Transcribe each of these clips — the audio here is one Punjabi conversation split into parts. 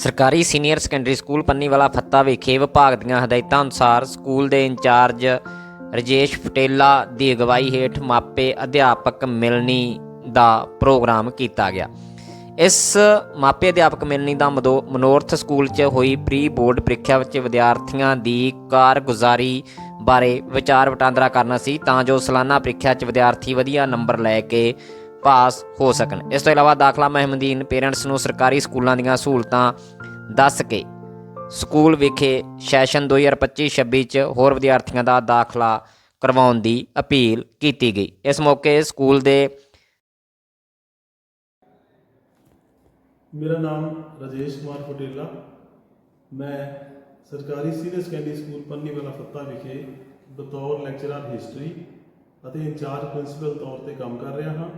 ਸਰਕਾਰੀ senior secondary school Panniwala Fatta ਵਿਖੇ ਵਿਭਾਗ ਦੀਆਂ ਹਦਾਇਤਾਂ ਅਨੁਸਾਰ ਸਕੂਲ ਦੇ ਇੰਚਾਰਜ ਰਜੇਸ਼ ਪਟੇਲਾ ਦੀ ਅਗਵਾਈ ਹੇਠ ਮਾਪੇ ਅਧਿਆਪਕ ਮਿਲਣੀ ਦਾ ਪ੍ਰੋਗਰਾਮ ਕੀਤਾ ਗਿਆ। ਇਸ ਮਾਪੇ ਅਧਿਆਪਕ ਮਿਲਣੀ ਦਾ ਮਦੋ- ਮਨੋਰਥ ਸਕੂਲ 'ਚ ਹੋਈ ਪ੍ਰੀ ਬੋਰਡ ਪ੍ਰੀਖਿਆ ਵਿੱਚ ਵਿਦਿਆਰਥੀਆਂ ਦੀ ਕਾਰਗੁਜ਼ਾਰੀ ਬਾਰੇ ਵਿਚਾਰ ਵਟਾਂਦਰਾ ਕਰਨਾ ਸੀ। ਤਾਂ ਜੋ ਸਾਲਾਨਾ ਪ੍ਰੀਖਿਆ 'ਚ ਵਿਦਿਆਰਥੀ ਵਧੀਆ ਨੰਬਰ ਲੈ ਕੇ ਪਾਸ ਹੋ ਸਕਣ। ਇਸ ਤੋਂ ਇਲਾਵਾ ਦਾਖਲਾ ਮਹਿਮਦੀਨ ਪੇਰੈਂਟਸ ਨੂੰ ਸਰਕਾਰੀ ਸਕੂਲਾਂ ਦੀਆਂ ਸਹੂਲਤਾਂ ਦੱਸ ਕੇ ਸਕੂਲ ਵਿਖੇ ਸੈਸ਼ਨ 2025-26 ਚ ਹੋਰ ਵਿਦਿਆਰਥੀਆਂ ਦਾ ਦਾਖਲਾ ਕਰਵਾਉਣ ਦੀ ਅਪੀਲ ਕੀਤੀ ਗਈ। ਇਸ ਮੌਕੇ ਸਕੂਲ ਦੇ ਮੇਰਾ ਨਾਮ ਰਾਜੇਸ਼ ਕੁਮਾਰ ਪਟੇਲਾ। ਮੈਂ ਸਰਕਾਰੀ senior secondary school Panniwala Fatta ਵਿਖੇ ਬਤੌਰ ਲੈਕਚਰਰ ਹਿਸਟਰੀ ਅਤੇ ਇੰਚਾਰਜ ਪ੍ਰਿੰਸੀਪਲ ਤੌਰ ਤੇ ਕੰਮ ਕਰ ਰਿਹਾ ਹਾਂ।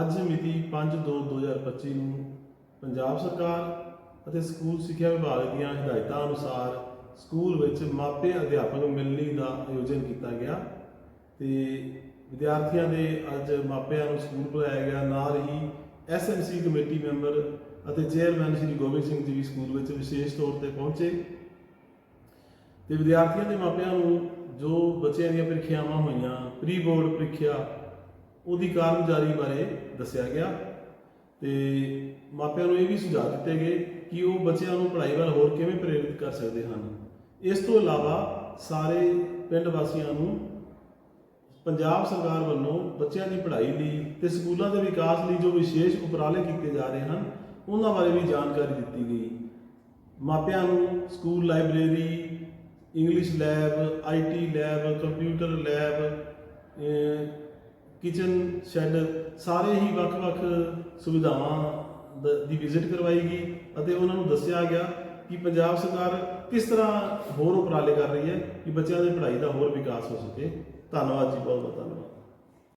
ਅੱਜ ਮਿਤੀ 5/2/2025 ਨੂੰ ਪੰਜਾਬ ਸਰਕਾਰ ਅਤੇ ਸਕੂਲ ਸਿੱਖਿਆ ਵਿਭਾਗ ਦੀਆਂ ਹਦਾਇਤਾਂ ਅਨੁਸਾਰ ਸਕੂਲ ਵਿੱਚ ਮਾਪੇ ਅਧਿਆਪਕ ਮਿਲਣੀ ਦਾ ਆਯੋਜਨ ਕੀਤਾ ਗਿਆ ਤੇ ਵਿਦਿਆਰਥੀਆਂ ਦੇ ਅੱਜ ਮਾਪਿਆਂ ਨੂੰ ਸਕੂਲ ਬੁਲਾਇਆ ਗਿਆ। ਨਾਲ ਹੀ ਐਸਐਮਸੀ ਕਮੇਟੀ ਮੈਂਬਰ ਅਤੇ ਚੇਅਰਮੈਨ ਸ਼੍ਰੀ ਗੋਬਿੰਦ ਸਿੰਘ ਜੀ ਵੀ ਸਕੂਲ ਵਿੱਚ ਵਿਸ਼ੇਸ਼ ਤੌਰ ਤੇ ਪਹੁੰਚੇ। ਤੇ ਵਿਦਿਆਰਥੀਆਂ ਦੇ ਮਾਪਿਆਂ ਨੂੰ ਜੋ ਬੱਚਿਆਂ ਦੀਆਂ ਪ੍ਰੀਖਿਆਵਾਂ ਹੋਈਆਂ ਪ੍ਰੀ ਬੋਰਡ ਪ੍ਰੀਖਿਆ ਉਹਦੀ ਕਾਰਗੁਜ਼ਾਰੀ ਬਾਰੇ ਦੱਸਿਆ ਗਿਆ ਤੇ ਮਾਪਿਆਂ ਨੂੰ ਇਹ ਵੀ ਸੁਝਾਅ ਦਿੱਤੇ ਗਏ ਕਿ ਉਹ ਬੱਚਿਆਂ ਨੂੰ ਪੜ੍ਹਾਈ ਵੱਲ ਹੋਰ ਕਿਵੇਂ ਪ੍ਰੇਰਿਤ ਕਰ ਸਕਦੇ ਹਨ। ਇਸ ਤੋਂ ਇਲਾਵਾ ਸਾਰੇ ਪਿੰਡ ਵਾਸੀਆਂ ਨੂੰ ਪੰਜਾਬ ਸਰਕਾਰ ਵੱਲੋਂ ਬੱਚਿਆਂ ਦੀ ਪੜ੍ਹਾਈ ਲਈ ਤੇ ਸਕੂਲਾਂ ਦੇ ਵਿਕਾਸ ਲਈ ਜੋ ਵਿਸ਼ੇਸ਼ ਉਪਰਾਲੇ ਕੀਤੇ ਜਾ ਰਹੇ ਹਨ, ਉਹਨਾਂ ਬਾਰੇ ਵੀ ਜਾਣਕਾਰੀ ਦਿੱਤੀ ਗਈ। ਮਾਪਿਆਂ ਨੂੰ school library, English lab IT lab, computer lab kitchen, shed ਸਾਰੇ ਹੀ ਵੱਖ-ਵੱਖ ਸੁਵਿਧਾਵਾਂ ਦ- ਦੀ ਵਿਜ਼ਿਟ ਕਰਵਾਈ ਗਈ ਅਤੇ ਉਹਨਾਂ ਨੂੰ ਦੱਸਿਆ ਗਿਆ ਕਿ ਪੰਜਾਬ ਸਰਕਾਰ ਕਿਸ ਤਰ੍ਹਾਂ ਹੋਰ ਉਪਰਾਲੇ ਕਰ ਰਹੀ ਹੈ ਕਿ ਬੱਚਿਆਂ ਦੀ ਪੜ੍ਹਾਈ ਦਾ ਹੋਰ ਵਿਕਾਸ ਹੋ ਸਕੇ। ਧੰਨਵਾਦ ਜੀ ਬਹੁਤ ਬਹੁਤ ਧੰਨਵਾਦ।